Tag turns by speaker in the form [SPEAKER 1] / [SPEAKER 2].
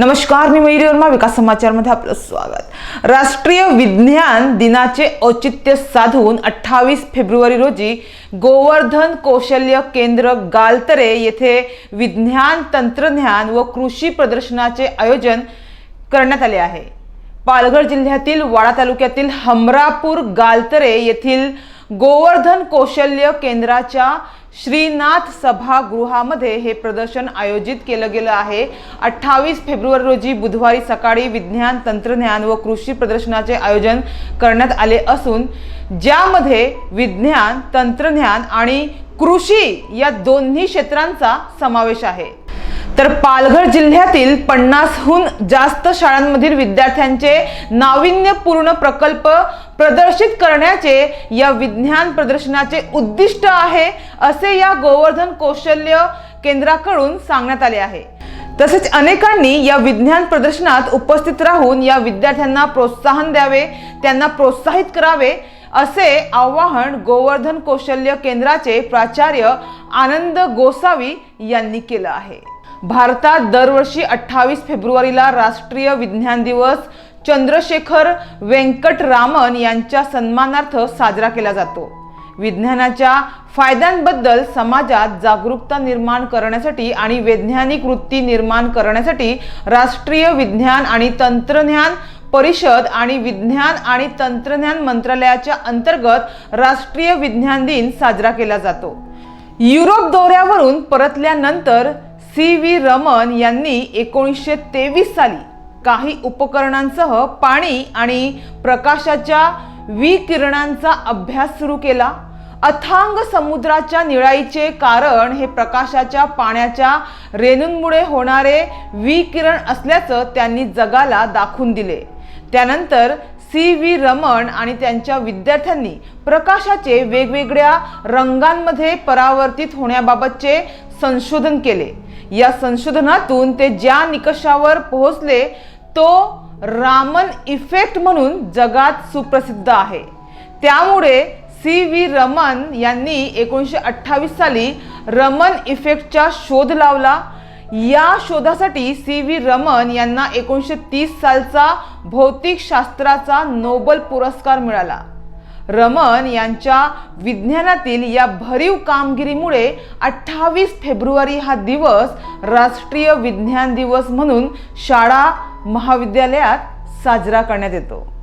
[SPEAKER 1] नमस्कार मी मयुरी विकास समाचारमध्ये आपलं स्वागत राष्ट्रीय विज्ञान दिनाचे औचित्य साधून अठ्ठावीस फेब्रुवारी रोजी गोवर्धन कौशल्य केंद्र गालतरे येथे विज्ञान तंत्रज्ञान व कृषी प्रदर्शनाचे आयोजन करण्यात आले आहे पालघर जिल्ह्यातील वाडा तालुक्यातील हमरापूर गालतरे येथील गोवर्धन कौशल्य केंद्राच्या श्रीनाथ सभागृहामध्ये हे प्रदर्शन आयोजित केलं गेलं आहे अठ्ठावीस फेब्रुवारी रोजी बुधवारी सकाळी विज्ञान तंत्रज्ञान व कृषी प्रदर्शनाचे आयोजन करण्यात आले असून ज्यामध्ये विज्ञान तंत्रज्ञान आणि कृषी या दोन्ही क्षेत्रांचा समावेश आहे तर पालघर जिल्ह्यातील पन्नासहून जास्त शाळांमधील विद्यार्थ्यांचे नाविन्यपूर्ण प्रकल्प प्रदर्शित करण्याचे या विज्ञान प्रदर्शनाचे उद्दिष्ट आहे असे या गोवर्धन कौशल्य केंद्राकडून सांगण्यात आले आहे तसेच अनेकांनी या विज्ञान प्रदर्शनात उपस्थित राहून या विद्यार्थ्यांना प्रोत्साहन द्यावे त्यांना प्रोत्साहित करावे असे आवाहन गोवर्धन कौशल्य केंद्राचे प्राचार्य आनंद गोसावी यांनी केलं आहे भारतात दरवर्षी अठ्ठावीस फेब्रुवारीला राष्ट्रीय विज्ञान दिवस चंद्रशेखर रामन यांच्या सन्मानार्थ साजरा केला जातो विज्ञानाच्या फायद्यांबद्दल समाजात जागरूकता निर्माण करण्यासाठी आणि वैज्ञानिक वृत्ती निर्माण करण्यासाठी राष्ट्रीय विज्ञान आणि तंत्रज्ञान परिषद आणि विज्ञान आणि तंत्रज्ञान मंत्रालयाच्या अंतर्गत राष्ट्रीय विज्ञान दिन साजरा केला जातो युरोप दौऱ्यावरून परतल्यानंतर सी व्ही रमन यांनी एकोणीसशे तेवीस साली काही उपकरणांसह पाणी आणि प्रकाशाच्या विकिरणांचा अभ्यास सुरू केला अथांग समुद्राच्या निळाईचे कारण हे प्रकाशाच्या पाण्याच्या रेणूंमुळे होणारे विकिरण असल्याचं त्यांनी जगाला दाखवून दिले त्यानंतर सी व्ही रमण आणि त्यांच्या विद्यार्थ्यांनी प्रकाशाचे वेगवेगळ्या रंगांमध्ये परावर्तित होण्याबाबतचे संशोधन केले या संशोधनातून ते ज्या निकषावर पोहोचले तो रामन इफेक्ट म्हणून जगात सुप्रसिद्ध आहे त्यामुळे सी व्ही रमन यांनी एकोणीसशे अठ्ठावीस साली रमन इफेक्टचा शोध लावला या शोधासाठी सी व्ही रमन यांना एकोणीसशे तीस सालचा भौतिकशास्त्राचा नोबल पुरस्कार मिळाला रमन यांच्या विज्ञानातील या भरीव कामगिरीमुळे अठ्ठावीस फेब्रुवारी हा दिवस राष्ट्रीय विज्ञान दिवस म्हणून शाळा महाविद्यालयात साजरा करण्यात येतो